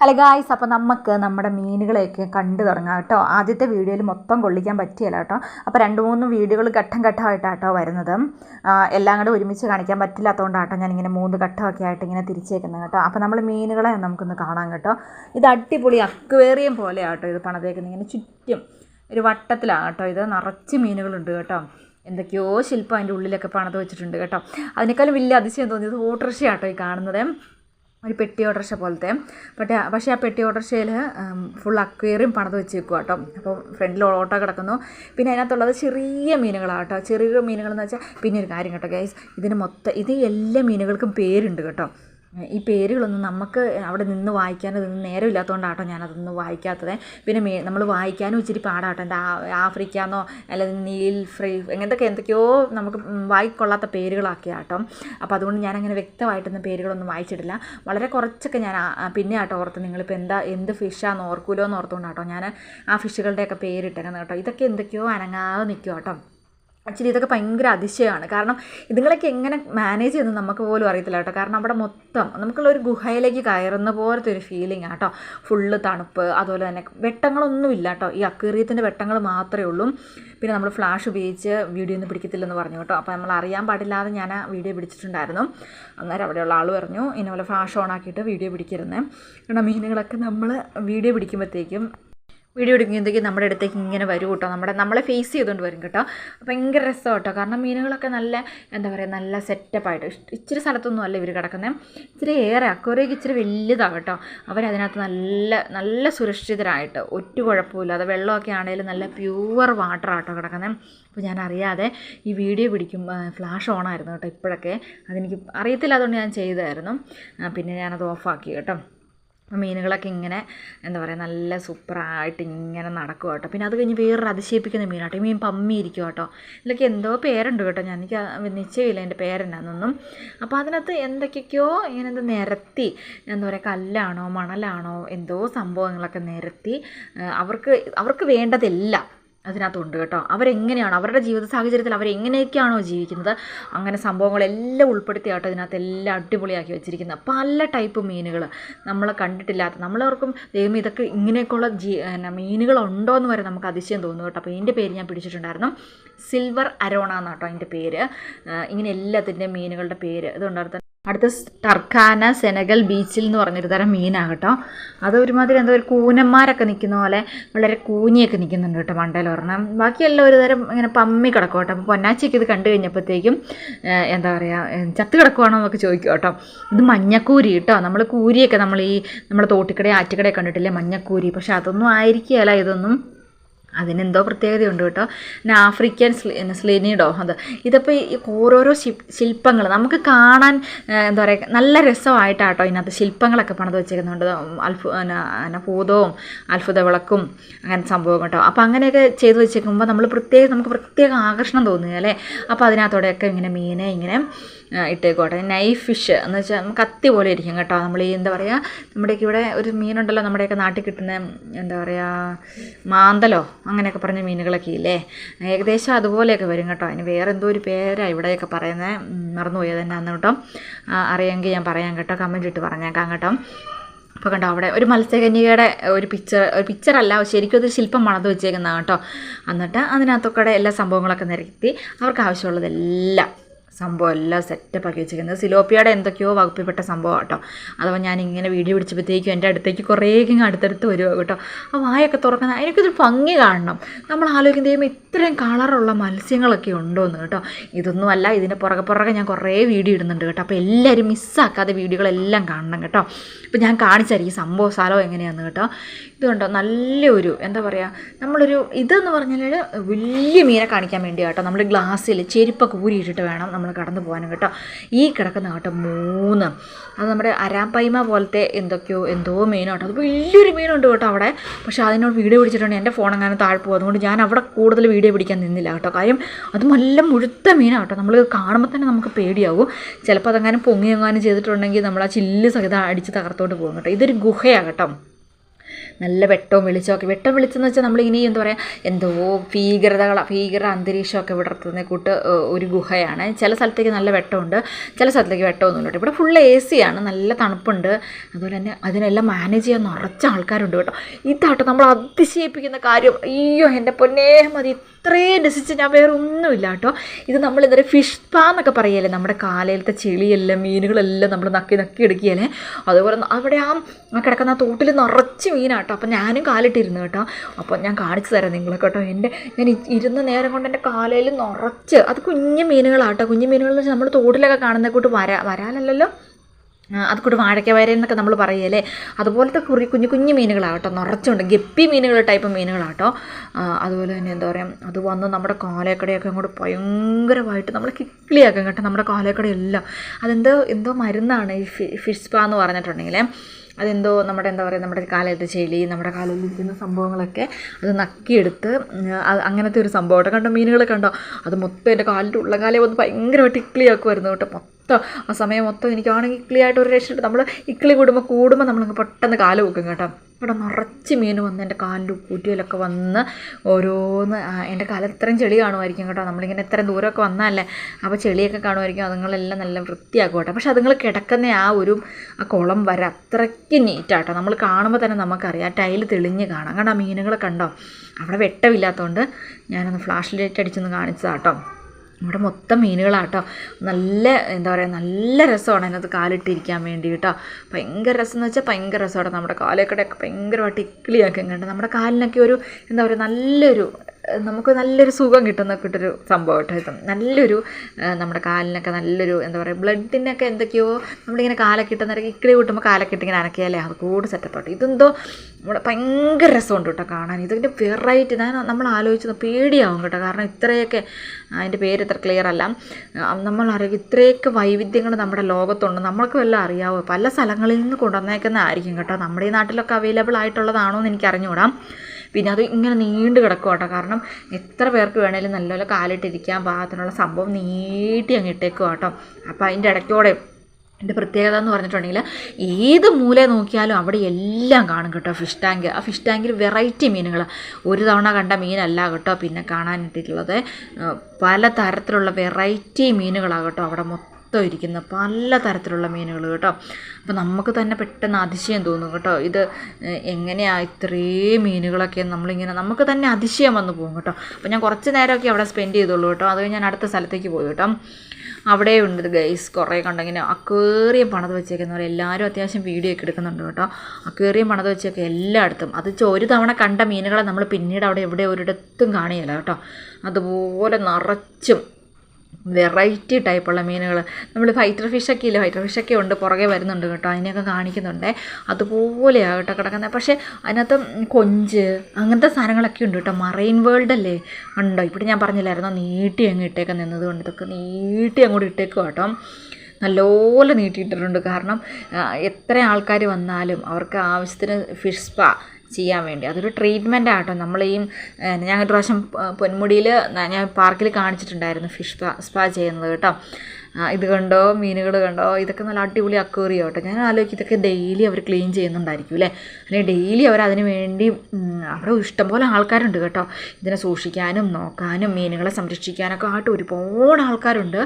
Hello guys അപ്പോൾ നമുക്ക് നമ്മുടെ മീനുകളെയൊക്കെ കണ്ടു തുടങ്ങാം കേട്ടോ. ആദ്യത്തെ വീഡിയോയിൽ മൊത്തം കൊള്ളിക്കാൻ പറ്റിയല്ല കേട്ടോ. അപ്പോൾ രണ്ട് മൂന്ന് വീഡിയോകൾ ഘട്ടം ഘട്ടമായിട്ടാട്ടോ വരുന്നത്. എല്ലാം കൂടെ ഒരുമിച്ച് കാണിക്കാൻ പറ്റില്ലാത്തതുകൊണ്ടാട്ടോ ഞാനിങ്ങനെ മൂന്ന് ഘട്ടമൊക്കെ ആയിട്ട് ഇങ്ങനെ തിരിച്ചേക്കുന്നത് കേട്ടോ. അപ്പോൾ നമ്മൾ മീനുകളെ നമുക്കൊന്ന് കാണാം കേട്ടോ. ഇത് അടിപൊളി അക്വേറിയം പോലെയാട്ടോ ഇത് പണതേക്കുന്നത്. ഇങ്ങനെ ചുറ്റും ഒരു വട്ടത്തിലാണ് കേട്ടോ ഇത്. നിറച്ച് മീനുകളുണ്ട് കേട്ടോ. എന്തൊക്കെയോ ശില്പം അതിന്റെ ഉള്ളിലൊക്കെ പണത് വെച്ചിട്ടുണ്ട് കേട്ടോ. അതിനേക്കാളും വലിയ അതിശയം തോന്നിയത് ഓട്ടർഷയാട്ടോ ഈ കാണുന്നത്. ഒരു പെട്ടി ഓട്ടർഷ പോലത്തെ. പക്ഷേ പക്ഷേ ആ പെട്ടി ഓട്ടർഷയിൽ ഫുൾ അക്വേറിയം പണിത് വെച്ചേക്കുക കേട്ടോ അപ്പോൾ ഫ്രണ്ടിൽ ഓട്ടോ കിടക്കുന്നു. പിന്നെ അതിനകത്തുള്ളത് ചെറിയ മീനുകളാണ് കേട്ടോ ചെറിയ മീനുകളെന്ന് വെച്ചാൽ പിന്നെ ഒരു കാര്യം കേട്ടോ ഗൈസ് ഇതിന് മൊത്തം ഇത് എല്ലാ മീനുകൾക്കും പേരുണ്ട് കേട്ടോ. ഈ പേരുകളൊന്നും നമുക്ക് അവിടെ നിന്ന് വായിക്കാനും ഇതൊന്നും നേരമില്ലാത്തതുകൊണ്ടാട്ടോ ഞാനതൊന്നും വായിക്കാത്തത്. പിന്നെ മേ നമ്മൾ വായിക്കാനും ഇച്ചിരി പാടാട്ടോ. എന്റെ ആഫ്രിക്ക എന്നോ അല്ലെങ്കിൽ നീൽ ഫ്രീ അങ്ങനത്തെ എന്തൊക്കെയോ നമുക്ക് വായിക്കൊള്ളാത്ത പേരുകളൊക്കെ ആട്ടോ അപ്പോൾ അതുകൊണ്ട് ഞാനങ്ങനെ വ്യക്തമായിട്ടൊന്നും പേരുകളൊന്നും വായിച്ചിട്ടില്ല. വളരെ കുറച്ചൊക്കെ ഞാൻ പിന്നെ ആട്ടോ ഓർത്ത് നിങ്ങളിപ്പോൾ എന്താ എന്ത് ഫിഷാന്ന് ഓർക്കൂലോ എന്ന് ഓർത്തുകൊണ്ടാട്ടോ ഞാൻ ആ ഫിഷുകളുടെയൊക്കെ പേരിട്ടേക്കുന്നത് കേട്ടോ. ഇതൊക്കെ എന്തൊക്കെയോ അനങ്ങാതെ നിൽക്കും കേട്ടോ ആക്ച്വലി ഇതൊക്കെ ഭയങ്കര അതിശയമാണ്. കാരണം ഇതുങ്ങളൊക്കെ എങ്ങനെ മാനേജ് ചെയ്യുന്നത് നമുക്ക് പോലും അറിയത്തില്ല കേട്ടോ. കാരണം അവിടെ മൊത്തം നമുക്കുള്ള ഒരു ഗുഹയിലേക്ക് കയറുന്ന പോലത്തെ ഒരു ഫീലിംഗ് ആട്ടോ ഫുള്ള് തണുപ്പ് അതുപോലെ തന്നെ വെട്ടങ്ങളൊന്നുമില്ല കേട്ടോ. ഈ അക്വേറിയത്തിന്റെ വെട്ടങ്ങൾ മാത്രമേ ഉള്ളൂ. പിന്നെ നമ്മൾ ഫ്ലാഷ് ഉപയോഗിച്ച് വീഡിയോ ഒന്നും പിടിക്കത്തില്ലെന്ന് പറഞ്ഞു കേട്ടോ. അപ്പോൾ നമ്മൾ അറിയാൻ പാടില്ലാതെ ഞാൻ ആ വീഡിയോ പിടിച്ചിട്ടുണ്ടായിരുന്നു. അന്നേരം അവിടെയുള്ള ആൾ പറഞ്ഞു ഇന്നപോലെ ഫ്ലാഷ് ഓൺ ആക്കിയിട്ട് വീഡിയോ പിടിക്കരുന്നേ കാരണം മീനുകളൊക്കെ നമ്മൾ വീഡിയോ പിടിക്കുമ്പോഴത്തേക്കും വീഡിയോ എടുക്കുമ്പോഴത്തേക്ക് നമ്മുടെ അടുത്തേക്ക് ഇങ്ങനെ വരും കേട്ടോ. നമ്മുടെ നമ്മളെ ഫേസ് ചെയ്തുകൊണ്ട് വരും കേട്ടോ. ഭയങ്കര രസം കേട്ടോ. കാരണം മീനുകളൊക്കെ നല്ല എന്താ പറയുക നല്ല സെറ്റപ്പായിട്ട് ഇച്ചിരി സ്ഥലത്തൊന്നും അല്ല ഇവർ കിടക്കുന്നത് ഇച്ചിരി ഏറെ അക്വറിയൊക്കെ ഇച്ചിരി വലുതാണ് കേട്ടോ. അവരതിനകത്ത് നല്ല നല്ല സുരക്ഷിതരായിട്ട് ഒറ്റ കുഴപ്പമില്ലാതെ വെള്ളമൊക്കെ ആണെങ്കിലും നല്ല പ്യുവർ വാട്ടർ ആട്ടോ കിടക്കുന്നത് അപ്പോൾ ഞാൻ അറിയാതെ ഈ വീഡിയോ പിടിക്കും ഫ്ലാഷ് ഓൺ ആയിരുന്നു കേട്ടോ ഇപ്പോഴൊക്കെ. അതെനിക്ക് അറിയത്തില്ല അതുകൊണ്ട് ഞാൻ ചെയ്തായിരുന്നു. പിന്നെ ഞാനത് ഓഫാക്കി കേട്ടോ. മീനുകളൊക്കെ ഇങ്ങനെ എന്താ പറയുക നല്ല സൂപ്പറായിട്ട് ഇങ്ങനെ നടക്കും കേട്ടോ. പിന്നെ അത് കഴിഞ്ഞ് വേറൊരു അതിശയിപ്പിക്കുന്ന മീനാട്ടോ. മീൻ പമ്മി ഇരിക്കും കേട്ടോ. ഇതിലൊക്കെ എന്തോ പേരുണ്ട് കേട്ടോ. ഞാൻ എനിക്ക് നിശ്ചയമില്ല എന്റെ പേരെന്നാന്നൊന്നും. അപ്പോൾ അതിനകത്ത് എന്തൊക്കെയൊക്കെയോ ഇങ്ങനെ എന്ത് നിരത്തി എന്താ പറയുക കല്ലാണോ മണലാണോ എന്തോ സംഭവങ്ങളൊക്കെ നിരത്തി അവർക്ക് അവർക്ക് വേണ്ടതെല്ലാം അതിനകത്തുണ്ട് കേട്ടോ. അവരെങ്ങനെയാണ്? അവരുടെ ജീവിത സാഹചര്യത്തിൽ അവരെങ്ങനെയൊക്കെയാണോ ജീവിക്കുന്നത്? അങ്ങനെ സംഭവങ്ങളെല്ലാം ഉൾപ്പെടുത്തി അതിനകത്ത് ഇതിനകത്ത് എല്ലാം അടിപൊളിയാക്കി വെച്ചിരിക്കുന്നത്. പല ടൈപ്പ് മീനുകൾ നമ്മൾ കണ്ടിട്ടില്ലാത്ത നമ്മളവർക്കും ദൈവം ഇതൊക്കെ ഇങ്ങനെയൊക്കെയുള്ള ജീ മീനുകളുണ്ടോ എന്ന് വരെ നമുക്ക് അതിശയം തോന്നുന്നു കേട്ടോ. അപ്പോൾ ഇതിന്റെ പേര് ഞാൻ പിടിച്ചിട്ടുണ്ടായിരുന്നു. സിൽവർ അരോണ എന്നാട്ടോ അതിന്റെ പേര്. ഇങ്ങനെ എല്ലാത്തിന്റെ മീനുകളുടെ പേര്. ഇതുണ്ടായിരുന്നു അടുത്ത ടർക്കാന സെനഗൽ ബീച്ചിൽ എന്ന് പറഞ്ഞൊരു തരം മീനാണ് കേട്ടോ അത് ഒരുമാതിരി എന്തോ ഒരു കൂനന്മാരൊക്കെ നിൽക്കുന്ന പോലെ വളരെ കൂനിയൊക്കെ നിൽക്കുന്നുണ്ട് കേട്ടോ മണ്ടയിൽ ഒരെണ്ണം. ബാക്കിയെല്ലാം ഒരു തരം ഇങ്ങനെ പമ്മി കിടക്കും കേട്ടോ. അപ്പോൾ പൊന്നാച്ചിക്ക് ഇത് കണ്ടു കഴിഞ്ഞപ്പോഴത്തേക്കും എന്താ പറയുക ചത്ത് കിടക്കുവാണോ എന്നൊക്കെ ചോദിക്കും കേട്ടോ. ഇത് മഞ്ഞക്കൂരി കേട്ടോ. നമ്മൾ കൂരിയൊക്കെ നമ്മൾ ഈ നമ്മുടെ തോട്ടിക്കടയും ആറ്റുകട കണ്ടിട്ടില്ലേ മഞ്ഞക്കൂരി? പക്ഷേ അതൊന്നും ആയിരിക്കുകയല്ല. ഇതൊന്നും അതിനെന്തോ പ്രത്യേകതയുണ്ട് കേട്ടോ. പിന്നെ ആഫ്രിക്കൻ സ്ലി സ്ലിനിഡോ അത് ഇതിപ്പോൾ ഈ ഓരോരോ ശില്പങ്ങൾ നമുക്ക് കാണാൻ എന്താ പറയുക നല്ല രസമായിട്ടാട്ടോ ഇതിനകത്ത് ശില്പങ്ങളൊക്കെ പണിത് വെച്ചേക്കുന്നുണ്ട് അത്ഭു പിന്നെ ഭൂതവും അത്ഭുത വിളക്കും അങ്ങനെ സംഭവം കേട്ടോ. അപ്പോൾ അങ്ങനെയൊക്കെ ചെയ്തു വെച്ചേക്കുമ്പോൾ നമ്മൾ പ്രത്യേകം നമുക്ക് പ്രത്യേക ആകർഷണം തോന്നുക അല്ലേ? അപ്പോൾ അതിനകത്തോടെയൊക്കെ ഇങ്ങനെ മീനെ ഇങ്ങനെ ഇട്ടേക്കോട്ടെ നൈഫ് ഫിഷ് എന്ന് വെച്ചാൽ നമുക്ക് കത്തി പോലെ ഇരിക്കും കേട്ടോ. നമ്മൾ ഈ എന്താ പറയുക നമ്മുടെയൊക്കെ ഇവിടെ ഒരു മീനുണ്ടല്ലോ നമ്മുടെയൊക്കെ നാട്ടിൽ കിട്ടുന്ന എന്താ പറയുക മാന്തലോ അങ്ങനെയൊക്കെ പറഞ്ഞ മീനുകളൊക്കെ ഇല്ലേ? ഏകദേശം അതുപോലെയൊക്കെ വരും കേട്ടോ. അതിന് വേറെ എന്തോ ഒരു പേരാണ് ഇവിടെയൊക്കെ പറയുന്നത് മറന്നുപോയത് തന്നെ അന്ന് കേട്ടോ അറിയാമെങ്കിൽ ഞാൻ പറയാം കേട്ടോ. കമന്റ് ഇട്ട് പറഞ്ഞേക്കാം കേട്ടോ. അപ്പോൾ കണ്ടോ അവിടെ ഒരു മത്സ്യകന്യകയുടെ ഒരു പിക്ചർ ഒരു പിക്ചറല്ല ശരിക്കും അതൊരു ശില്പം മണത് വെച്ചേക്കുന്നതാണ് കേട്ടോ. എന്നിട്ട് അതിനകത്തൊക്കെ എല്ലാ സംഭവങ്ങളൊക്കെ നിരത്തി അവർക്ക് ആവശ്യമുള്ളതെല്ലാം സംഭവം എല്ലാം സെറ്റപ്പ് ആക്കി വെച്ചിരിക്കുന്നത്. സിലോപ്പിയുടെ എന്തൊക്കെയോ വകുപ്പിൽപ്പെട്ട സംഭവം കേട്ടോ അഥവാ ഞാൻ ഇങ്ങനെ വീഡിയോ പിടിച്ചപ്പോഴത്തേക്കും എന്റെ അടുത്തേക്ക് കുറേ ഇങ്ങനെ അടുത്തടുത്ത് വരുമോ കേട്ടോ. ആ വായൊക്കെ തുറക്കുന്ന അതിനൊക്കെ ഭംഗി കാണണം. നമ്മൾ ആലോചിക്കുന്ന ചെയ്യുമ്പോൾ ഇത്രയും കളറുള്ള മത്സ്യങ്ങളൊക്കെ ഉണ്ടോയെന്ന് കേട്ടോ. ഇതൊന്നുമല്ല ഇതിന്റെ പുറകെ പുറകെ ഞാൻ കുറേ വീഡിയോ ഇടുന്നുണ്ട് കേട്ടോ. അപ്പോൾ എല്ലാവരും മിസ്സാക്കാതെ വീഡിയോകളെല്ലാം കാണണം കേട്ടോ. അപ്പോൾ ഞാൻ കാണിച്ചായിരിക്കും സംഭവ സ്ഥലം എങ്ങനെയാണെന്ന് കേട്ടോ. ഇതുണ്ടോ നല്ലൊരു എന്താ പറയുക നമ്മളൊരു ഇതെന്ന് പറഞ്ഞാൽ വലിയ മീനെ കാണിക്കാൻ വേണ്ടി കേട്ടോ നമ്മൾ ഗ്ലാസ്സിൽ ചെരുപ്പൊക്കെ ഊരിയിട്ടിട്ട് വേണം നമ്മൾ കടന്നു പോകാനും കേട്ടോ. ഈ കിടക്കുന്ന കേട്ടോ മൂന്ന്. അത് നമ്മുടെ അരാപ്പൈമ പോലത്തെ എന്തൊക്കെയോ എന്തോ മീനോട്ടോ അത് വലിയൊരു മീനുണ്ട് കേട്ടോ അവിടെ. പക്ഷേ അതിനോട് വീഡിയോ പിടിച്ചിട്ടുണ്ട്. എന്റെ ഫോൺ അങ്ങനെ താഴെ പോകും. അതുകൊണ്ട് ഞാൻ അവിടെ കൂടുതൽ വീഡിയോ പിടിക്കാൻ നിന്നില്ല കേട്ടോ. കാര്യം അത് നല്ല മുഴുത്ത മീനാട്ടോ നമ്മൾ കാണുമ്പോൾ തന്നെ നമുക്ക് പേടിയാവും ചിലപ്പോൾ അതെങ്ങാനും പൊങ്ങി എങ്ങാനും ചെയ്തിട്ടുണ്ടെങ്കിൽ നമ്മൾ ആ ചില്ല് സഹിതം അടിച്ച് തകർത്തോട്ട് പോകും കേട്ടോ. ഇതൊരു ഗുഹയാണ് കേട്ടോ. നല്ല വെട്ടവും വെളിച്ചമൊക്കെ വെട്ടം വെളിച്ചെന്ന് വെച്ചാൽ നമ്മൾ ഇനി എന്താ പറയുക എന്തോ ഭീകരതകൾ ഭീകര അന്തരീക്ഷമൊക്കെ വിടർത്തുന്ന കൂട്ട് ഒരു ഗുഹയാണ്. ചില സ്ഥലത്തേക്ക് നല്ല വെട്ടമുണ്ട് ചില സ്ഥലത്തേക്ക് വെട്ടമൊന്നുമില്ല ഇവിടെ ഫുൾ എ സി ആണ് നല്ല തണുപ്പുണ്ട്. അതുപോലെ തന്നെ അതിനെല്ലാം മാനേജ് ചെയ്യാൻ നിറച്ച ആൾക്കാരുണ്ട് കേട്ടോ. ഇതാട്ടോ നമ്മൾ അതിശയിപ്പിക്കുന്ന കാര്യം. അയ്യോ എന്റെ പൊന്നേ മതി. ഇത്രയും രസിച്ച് ഞാൻ വേറെ ഒന്നുമില്ല കേട്ടോ. ഇത് നമ്മൾ ഇതൊരു ഫിഷ് പാ എന്നൊക്കെ പറയല്ലേ നമ്മുടെ കാലയിലത്തെ ചെളിയെല്ലാം മീനുകളെല്ലാം നമ്മൾ നക്കി നക്കി എടുക്കുകയല്ലേ? അതുപോലെ അവിടെ ആ കിടക്കുന്ന തോട്ടിൽ നിറച്ച് മീനാട്ടോ അപ്പം ഞാനും കാലിട്ടിരുന്നു കേട്ടോ. അപ്പോൾ ഞാൻ കാണിച്ചു തരാം നിങ്ങളെ കേട്ടോ. എന്റെ ഞാൻ ഇരുന്ന നേരം കൊണ്ട് എന്റെ കാലയിൽ നിറച്ച് അത് കുഞ്ഞു മീനുകളാട്ടോ കുഞ്ഞു മീനുകൾ എന്ന് വെച്ചാൽ നമ്മൾ തോട്ടിലൊക്കെ കാണുന്ന കൂട്ട് വരാ വരാനല്ലല്ലോ? അത് കൂട്ട് വാഴയ്ക്ക വര എന്നൊക്കെ നമ്മൾ പറയല്ലേ? അതുപോലത്തെ കുറി കുഞ്ഞു കുഞ്ഞു മീനുകളാകട്ടോ നിറച്ചുണ്ട്. ഗപ്പി മീനുകൾ ടൈപ്പ് മീനുകളാട്ടോ അതുപോലെ തന്നെ എന്താ പറയുക അത് വന്ന് നമ്മുടെ കാലേക്കടയൊക്കെ അങ്ങോട്ട് ഭയങ്കരമായിട്ട് നമ്മൾ കിക്ലിയാക്കാൻ കേട്ടോ. നമ്മുടെ കാലേക്കടയെല്ലാം. അതെന്തോ എന്തോ മരുന്നാണ് ഈ ഫിഷ് സ്പാ എന്ന് പറഞ്ഞിട്ടുണ്ടെങ്കിൽ അതെന്തോ നമ്മുടെ എന്താ പറയുക നമ്മുടെ കാലത്ത് ചെളി നമ്മുടെ കാലിൽ ഇരിക്കുന്ന സംഭവങ്ങളൊക്കെ അത് നക്കിയെടുത്ത് അങ്ങനത്തെ ഒരു സംഭവം കേട്ടോ. കണ്ടോ മീനുകൾ കണ്ടോ? അത് മൊത്തം എന്റെ കാലിന്റെ ഉള്ളകാലെ വന്ന് ഭയങ്കരമായിട്ട് ഇക്ലിയാക്കുമായിരുന്നു കേട്ടോ. മൊത്തം ആ സമയം മൊത്തം എനിക്കാണെങ്കിൽ ഇക്ലിയായിട്ട് ഒരു രക്ഷ നമ്മൾ ഇക്ലി കൂടുമ്പോൾ കൂടുമ്പോൾ നമ്മളങ്ങ് പെട്ടെന്ന് കാൽ വെക്കും കേട്ടോ. ഇവിടെ നിറച്ച് മീൻ വന്ന് എന്റെ കാലിന്റെ കൂറ്റിയിലൊക്കെ വന്ന് ഓരോന്ന് എന്റെ കാലം ഇത്രയും ചെളി കാണുമായിരിക്കും കേട്ടോ. നമ്മളിങ്ങനെ ഇത്രയും ദൂരമൊക്കെ വന്നാലേ അപ്പോൾ ചെളിയൊക്കെ കാണുമായിരിക്കും. അതുങ്ങളെല്ലാം നല്ല വൃത്തിയാക്കും കേട്ടോ പക്ഷെ അതുങ്ങൾ കിടക്കുന്ന ആ ഒരു ആ കുളം വരെ അത്രയ്ക്ക് നീറ്റാട്ടോ. നമ്മൾ കാണുമ്പോൾ തന്നെ നമുക്കറിയാം. ആ ടൈൽ തെളിഞ്ഞ് കാണാം. കാരണം ആ മീനുകളെ കണ്ടോ? അവിടെ വെട്ടമില്ലാത്തതുകൊണ്ട് ഞാനൊന്ന് ഫ്ലാഷ് ലൈറ്റ് അടിച്ചൊന്ന് കാണിച്ചതാട്ടോ. ഇവിടെ മൊത്തം മീനുകളാട്ടോ. നല്ല എന്താ പറയുക നല്ല രസമാണ് അതിനകത്ത് കാലിട്ടിരിക്കാൻ വേണ്ടി കേട്ടോ ഭയങ്കര രസം എന്ന് വെച്ചാൽ ഭയങ്കര രസമാണ്. നമ്മുടെ കാലൊക്കെ ഭയങ്കരമായിട്ട് ഇക്കിളിയാക്കും കണ്ട്. നമ്മുടെ കാലിനൊക്കെ ഒരു എന്താ പറയുക നല്ലൊരു നമുക്ക് നല്ലൊരു സുഖം കിട്ടുന്ന കിട്ടൊരു സംഭവം കേട്ടോ ഇത് നല്ലൊരു നമ്മുടെ കാലിനൊക്കെ നല്ലൊരു എന്താ പറയുക ബ്ലഡിനൊക്കെ എന്തൊക്കെയോ നമ്മളിങ്ങനെ കാലൊക്കെ ഇട്ടുന്നേരം നേരം ഇക്കിളി കൂട്ടുമ്പോൾ കാലൊക്കെ ഇട്ടിങ്ങനെ അനക്കിയാലേ അത് കൂടുതൽ സെറ്റപ്പാട്ടോ ഇതെന്തോ നമ്മുടെ ഭയങ്കര രസമുണ്ട് കേട്ടോ കാണാൻ. ഇതിന്റെ വെറൈറ്റി ഞാൻ നമ്മൾ ആലോചിച്ചത് പേടിയാവും കേട്ടോ. കാരണം ഇത്രയൊക്കെ അതിന്റെ പേര് ഇത്ര ക്ലിയർ അല്ല. നമ്മൾ അറിയാം ഇത്രയൊക്കെ വൈവിധ്യങ്ങൾ നമ്മുടെ ലോകത്തുണ്ട്. നമ്മൾക്ക് വല്ലതും അറിയാവോ? പല സ്ഥലങ്ങളിൽ നിന്ന് കൊണ്ടുവന്നേക്കുന്നതായിരിക്കും കേട്ടോ. നമ്മുടെ ഈ നാട്ടിലൊക്കെ അവൈലബിൾ ആയിട്ടുള്ളതാണോ എന്ന് എനിക്ക് അറിഞ്ഞുകൂടാം പിന്നെ അത് ഇങ്ങനെ നീണ്ടു കിടക്കും കേട്ടോ. കാരണം എത്ര പേർക്ക് വേണേലും നല്ലപോലെ കാലിട്ടിരിക്കാൻ പാകത്തിനുള്ള സംഭവം നീട്ടി അങ്ങ് ഇട്ടേക്കും കേട്ടോ. അപ്പോൾ അതിന്റെ ഇടയ്ക്കോടെ എന്റെ പ്രത്യേകത എന്ന് പറഞ്ഞിട്ടുണ്ടെങ്കിൽ ഏത് മൂല നോക്കിയാലും അവിടെ എല്ലാം കാണും കേട്ടോ ഫിഷ് ടാങ്ക് ആ ഫിഷ് ടാങ്കിൽ വെറൈറ്റി മീനുകൾ ഒരു തവണ കണ്ട മീനല്ല കേട്ടോ പിന്നെ കാണാനിട്ടിട്ടുള്ളത് പല തരത്തിലുള്ള വെറൈറ്റി മീനുകളാണ് കേട്ടോ അവിടെ മൊത്തം ഇരിക്കുന്ന പല തരത്തിലുള്ള മീനുകൾ കേട്ടോ. അപ്പോൾ നമുക്ക് തന്നെ പെട്ടെന്ന് അതിശയം തോന്നും കേട്ടോ. ഇത് എങ്ങനെയാണ് എങ്ങനെയാ ഇത്രയും മീനുകളൊക്കെ നമ്മളിങ്ങനെ നമുക്ക് തന്നെ അതിശയം വന്നു പോകും കേട്ടോ. അപ്പോൾ ഞാൻ കുറച്ച് നേരമൊക്കെ അവിടെ സ്പെൻഡ് ചെയ്തോളൂ കേട്ടോ. അത് ഞാൻ അടുത്ത സ്ഥലത്തേക്ക് പോയി കേട്ടോ. അവിടെ ഉണ്ട് ഗൈസ് കുറേ കണ്ടിങ്ങനെ അക്വേറിയം പണത് വെച്ചേക്കുന്നവർ എല്ലാവരും അത്യാവശ്യം വീഡിയോ ഒക്കെ എടുക്കുന്നുണ്ട് കേട്ടോ. അക്വേറിയം പണത് വെച്ചൊക്കെ എല്ലായിടത്തും. അത് ഒരു തവണ കണ്ട മീനുകളെ നമ്മൾ പിന്നീട് അവിടെ എവിടെ ഒരിടത്തും കാണിയില്ല കേട്ടോ. അതുപോലെ നിറച്ചും വെറൈറ്റി ടൈപ്പുള്ള മീനുകൾ നമ്മൾ ഫൈറ്റർ ഫിഷൊക്കെ ഇല്ല ഫൈറ്റർ ഫിഷൊക്കെ ഉണ്ട്. പുറകെ വരുന്നുണ്ട് കേട്ടോ. അതിനെയൊക്കെ കാണിക്കുന്നുണ്ട്. അതുപോലെയാണ് കേട്ടോ കിടക്കുന്നത് പക്ഷേ അതിനകത്ത് കൊഞ്ച് അങ്ങനത്തെ സാധനങ്ങളൊക്കെ ഉണ്ട് കേട്ടോ. മറൈൻ വേൾഡ് അല്ലേ ഉണ്ടോ? ഇവിടെ ഞാൻ പറഞ്ഞില്ലായിരുന്നോ? നീട്ടി അങ്ങ് ഇട്ടേക്കാൻ നിന്നത് കൊണ്ട്. ഇതൊക്കെ നീട്ടി അങ്ങോട്ട് ഇട്ടേക്കുക കേട്ടോ. നല്ലപോലെ നീട്ടിയിട്ടിട്ടുണ്ട്. കാരണം എത്ര ആൾക്കാർ വന്നാലും അവർക്ക് ആവശ്യത്തിന് ഫിഷ് സ്പാ ചെയ്യാൻ വേണ്ടി. അതൊരു ട്രീറ്റ്മെന്റ് ആട്ടോ. നമ്മൾ ഈ ഞാൻ ഒരു പ്രാവശ്യം പൊന്മുടിയിൽ ഞാൻ പാർക്കിൽ കാണിച്ചിട്ടുണ്ടായിരുന്നു ഫിഷ് സ്പാ ചെയ്യുന്നത് കേട്ടോ. ഇത് കണ്ടോ മീനുകൾ കണ്ടോ ഇതൊക്കെ നല്ല അടിപൊളി അക്വേറിയോ കേട്ടോ ഞാൻ ആലോചിക്കും ഇതൊക്കെ ഡെയിലി അവർ ക്ലീൻ ചെയ്യുന്നുണ്ടായിരിക്കും അല്ലേ? അല്ലെങ്കിൽ ഡെയിലി അവർ അതിന് വേണ്ടി അവിടെ ഇഷ്ടംപോലെ ആൾക്കാരുണ്ട് കേട്ടോ. ഇതിനെ സൂക്ഷിക്കാനും നോക്കാനും മീനുകളെ സംരക്ഷിക്കാനൊക്കെ ആയിട്ട് ഒരുപാട് ആൾക്കാരുണ്ട്.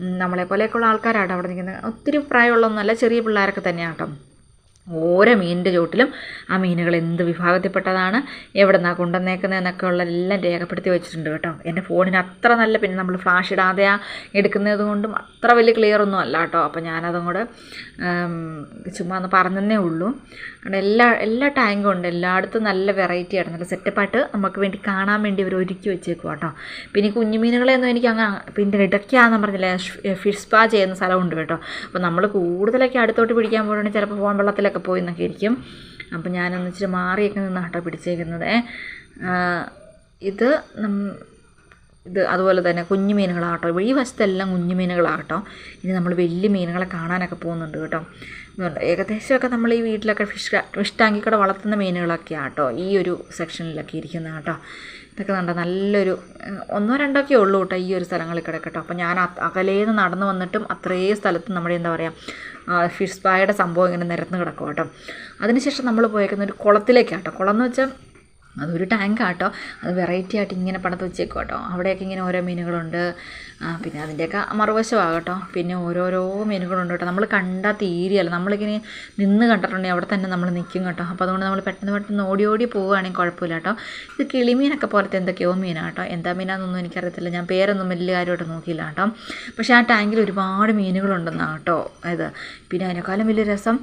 ഉം, നമ്മളെ പോലെയൊക്കെയുള്ള ആൾക്കാരാണ് അവിടെ നിൽക്കുന്നത്. ഒത്തിരി പ്രായമുള്ളതൊന്നുമല്ല ചെറിയ പിള്ളേരൊക്കെ തന്നെയാണ് കേട്ടോ ഓരോ മീനിന്റെ ചുവട്ടിലും ആ മീനുകൾ എന്ത് വിഭാഗത്തിൽപ്പെട്ടതാണ് എവിടെ നിന്നാണ് കൊണ്ടുവന്നേക്കുന്നതെന്നൊക്കെ ഉള്ള എല്ലാം രേഖപ്പെടുത്തി വെച്ചിട്ടുണ്ട് കേട്ടോ. എന്റെ ഫോണിന് അത്ര നല്ല പിന്നെ നമ്മൾ ഫ്ലാഷ് ഇടാതെ എടുക്കുന്നത് കൊണ്ടും അത്ര വലിയ ക്ലിയർ ഒന്നും അല്ല കേട്ടോ. അപ്പോൾ ഞാനതും കൂടെ ചുമ്മാ ഒന്ന് പറഞ്ഞതേ ഉള്ളൂ. അവിടെ എല്ലാ എല്ലാ ടാങ്കും ഉണ്ട്. എല്ലായിടത്തും നല്ല വെറൈറ്റി ആണ് നല്ല സെറ്റപ്പായിട്ട് നമുക്ക് വേണ്ടി കാണാൻ വേണ്ടി അവർ ഒരുക്കി വെച്ചേക്കും കേട്ടോ. പിന്നെ കുഞ്ഞുമീനുകളെയൊന്നും എനിക്ക് അങ്ങനെ പിന്നെ ഇടയ്ക്കാന്ന് പറഞ്ഞില്ലേ ഫിഷ് സ്പാ ചെയ്യുന്ന സ്ഥലമുണ്ട് കേട്ടോ. അപ്പോൾ നമ്മൾ കൂടുതലൊക്കെ അടുത്തോട്ട് പിടിക്കാൻ പോകണമെങ്കിൽ ചിലപ്പോൾ ഫോൺ വെള്ളത്തിലൊക്കെ പോയി എന്നൊക്കെ ഇരിക്കും. അപ്പോൾ ഞാനൊന്ന് ഇച്ചിരി മാറിയൊക്കെ നിന്ന് കേട്ടോ പിടിച്ചേക്കുന്നത്. ഇത് നം ഇത് അതുപോലെ തന്നെ കുഞ്ഞു മീനുകളാട്ടോ. ഈ വശത്തെല്ലാം കുഞ്ഞു മീനുകളാകട്ടോ ഇനി നമ്മൾ വലിയ മീനുകളെ കാണാനൊക്കെ പോകുന്നുണ്ട് കേട്ടോ. ഇതുണ്ട്. ഏകദേശമൊക്കെ നമ്മൾ ഈ വീട്ടിലൊക്കെ ഫിഷ് ഫിഷ് ടാങ്കിൽ കൂടെ വളർത്തുന്ന മീനുകളൊക്കെ ആട്ടോ ഈ ഒരു സെക്ഷനിലൊക്കെ ഇരിക്കുന്നത് കേട്ടോ. ഇതൊക്കെ കണ്ട നല്ലൊരു ഒന്നോ രണ്ടൊക്കെ ഉള്ളൂ കേട്ടോ ഈ ഒരു സ്ഥലങ്ങളിൽ കിടക്കട്ടോ. അപ്പോൾ ഞാൻ അകലേന്ന് നടന്നു വന്നിട്ടും അത്രയും സ്ഥലത്ത് നമ്മുടെ എന്താ പറയുക ഫിഷ് സ്പായുടെ സംഭവം ഇങ്ങനെ നിരന്ന് കിടക്കും കേട്ടോ. അതിനുശേഷം നമ്മൾ പോയേക്കുന്ന ഒരു കുളത്തിലേക്കാട്ടോ. കുളം എന്ന് വെച്ചാൽ അതൊരു ടാങ്കാട്ടോ. അത് വെറൈറ്റി ആയിട്ട് ഇങ്ങനെ പടത്ത് വെച്ചേക്കും കേട്ടോ അവിടെയൊക്കെ ഇങ്ങനെ ഓരോ മീനുകളുണ്ട്. പിന്നെ അതിന്റെയൊക്കെ മറുവശമാകട്ടോ. പിന്നെ ഓരോരോ മീനുകളുണ്ട് കേട്ടോ നമ്മൾ കണ്ടാൽ തീരെയല്ല. നമ്മളിങ്ങനെ നിന്ന് കണ്ടിട്ടുണ്ടെങ്കിൽ അവിടെ തന്നെ നമ്മൾ നിൽക്കും കേട്ടോ. അപ്പോൾ അതുകൊണ്ട് നമ്മൾ പെട്ടെന്ന് പെട്ടെന്ന് ഓടി ഓടി പോവുകയാണെങ്കിൽ കുഴപ്പമില്ല കേട്ടോ ഇത് കിളിമീനൊക്കെ പോലത്തെ എന്തൊക്കെയോ മീനാണ് കേട്ടോ എന്താ മീനാണെന്നൊന്നും എനിക്കറിയത്തില്ല. ഞാൻ പേരൊന്നും വലിയ കാര്യമായിട്ട് നോക്കിയില്ല കേട്ടോ. പക്ഷേ ആ ടാങ്കിൽ ഒരുപാട് മീനുകളുണ്ടെന്നാണ് കേട്ടോ. ഇത്. പിന്നെ അതിനേക്കാളും വലിയ രസം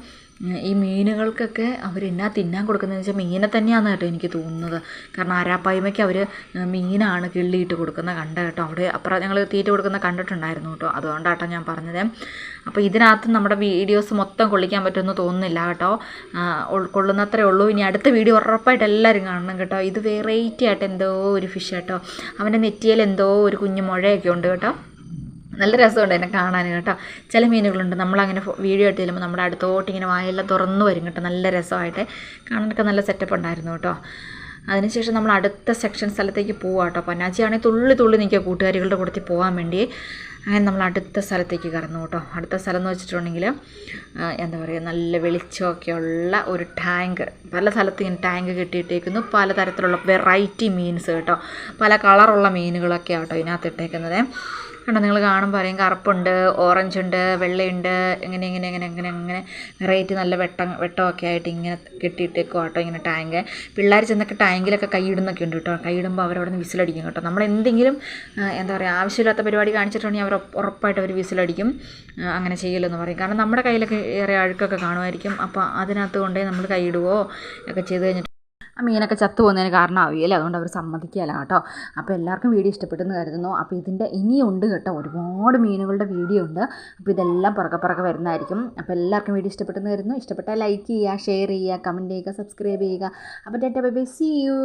ഈ മീനുകൾക്കൊക്കെ അവർ എന്നാ തിന്നാൻ കൊടുക്കുന്നതെന്ന് വെച്ചാൽ മീനെ തന്നെയാണെന്ന് കേട്ടോ എനിക്ക് തോന്നുന്നത്. കാരണം ആരാപ്പായ്മയ്ക്ക് അവർ മീനാണ് കിള്ളിയിട്ട് കൊടുക്കുന്നത് കണ്ട കേട്ടോ. അവിടെ അപ്പുറം ഞങ്ങൾ തീറ്റ കൊടുക്കുന്ന കണ്ടിട്ടുണ്ടായിരുന്നു കേട്ടോ. അതുകൊണ്ടാട്ടോ ഞാൻ പറഞ്ഞത്. അപ്പോൾ ഇതിനകത്ത് നമ്മുടെ വീഡിയോസ് മൊത്തം കൊള്ളിക്കാൻ പറ്റുമെന്ന് തോന്നുന്നില്ല കേട്ടോ. ഉൾക്കൊള്ളുന്നത്രേ കൊള്ളുന്നത്രേ ഉള്ളൂ. ഇനി അടുത്ത വീഡിയോ ഉറപ്പായിട്ട് എല്ലാവരും കാണണം കേട്ടോ. ഇത് വെറൈറ്റി ആയിട്ട് എന്തോ ഒരു ഫിഷ് കേട്ടോ. അവന്റെ നെറ്റിയിൽ എന്തോ ഒരു കുഞ്ഞു മുഴയൊക്കെ ഉണ്ട് കേട്ടോ. നല്ല രസമുണ്ട് എന്നെ കാണാൻ കേട്ടോ. ചില മീനുകളുണ്ട്. നമ്മളങ്ങനെ വീഡിയോ ഇട്ട് ചെല്ലുമ്പോൾ നമ്മുടെ അടുത്തോട്ട് ഇങ്ങനെ വായെല്ലാം തുറന്നു വരും കേട്ടോ. നല്ല രസമായിട്ട്. കാണാനൊക്കെ നല്ല സെറ്റപ്പ് ഉണ്ടായിരുന്നു കേട്ടോ. അതിനുശേഷം നമ്മൾ അടുത്ത സെക്ഷൻ സ്ഥലത്തേക്ക് പോവാം കേട്ടോ. പൊന്നാച്ചിയാണെങ്കിൽ തുള്ളി തുള്ളി നിൽക്കുക കൂട്ടുകാരികളുടെ കൂട്ടത്തിൽ പോകാൻ വേണ്ടി. അങ്ങനെ നമ്മൾ അടുത്ത സ്ഥലത്തേക്ക് കടന്നു കേട്ടോ. അടുത്ത സ്ഥലം എന്ന് വെച്ചിട്ടുണ്ടെങ്കിൽ എന്താ പറയുക നല്ല വെളിച്ചമൊക്കെ ഉള്ള ഒരു ടാങ്ക്. പല സ്ഥലത്ത് ഇങ്ങനെ ടാങ്ക് കെട്ടിയിട്ടേക്കുന്നു. പലതരത്തിലുള്ള വെറൈറ്റി മീൻസ് കേട്ടോ. പല കളറുള്ള മീനുകളൊക്കെ ആട്ടോ ഇതിനകത്ത് ഇട്ടേക്കുന്നത്. കണ്ടോ നിങ്ങൾ കാണുമ്പോൾ അറിയാം കറുപ്പുണ്ട് ഓറഞ്ച് ഉണ്ട് വെള്ളയുണ്ട് ഇങ്ങനെ ഇങ്ങനെ ഇങ്ങനെ ഇങ്ങനെ ഇങ്ങനെ വെറൈറ്റി നല്ല വെട്ടം വെട്ടമൊക്കെ ആയിട്ട് ഇങ്ങനെ കെട്ടിയിട്ടേക്കും കേട്ടോ ഇങ്ങനെ ടാങ്ക്. പിള്ളേർ ചെന്നൊക്കെ ടാങ്കിലൊക്കെ കൈയിടുന്നൊക്കെ ഉണ്ട് കേട്ടോ. കൈയിടുമ്പോൾ അവരവിടെ നിന്ന് വിസിലടിക്കും കേട്ടോ. നമ്മൾ എന്തെങ്കിലും എന്താ പറയുക ആവശ്യമില്ലാത്ത പരിപാടി കാണിച്ചിട്ടുണ്ടെങ്കിൽ അവർ ഉറപ്പായിട്ട് അവർ വിസിലടിക്കും. അങ്ങനെ ചെയ്യലെന്ന് പറയും. കാരണം നമ്മുടെ കയ്യിലൊക്കെ ഏറെ അഴുക്കൊക്കെ കാണുമായിരിക്കും. അപ്പോൾ അതിനകത്ത് കൊണ്ടേ നമ്മൾ കൈയിടുകയോ ഒക്കെ ചെയ്ത് കഴിഞ്ഞിട്ട് ആ മീനൊക്കെ ചത്തു പോകുന്നതിന് കാരണമാവില്ല അതുകൊണ്ട് അവർ സമ്മതിക്കുകയില്ല കേട്ടോ. അപ്പോൾ എല്ലാവർക്കും വീഡിയോ ഇഷ്ടപ്പെട്ടെന്ന് കരുതുന്നു. അപ്പോൾ ഇതിന്റെ ഇനിയുണ്ട് കേട്ടോ. ഒരുപാട് മീനുകളുടെ വീഡിയോ ഉണ്ട്. അപ്പോൾ ഇതെല്ലാം പുറകെ പുറകെ വരുന്നതായിരിക്കും. അപ്പോൾ എല്ലാവർക്കും വീഡിയോ ഇഷ്ടപ്പെട്ടെന്ന് കരുതുന്നു. ഇഷ്ടപ്പെട്ടാൽ ലൈക്ക് ചെയ്യുക ഷെയർ ചെയ്യുക കമന്റ് ചെയ്യുക സബ്സ്ക്രൈബ് ചെയ്യുക. അപ്പോൾ ഡേറ്റ് ബൈ ബൈ സി യു.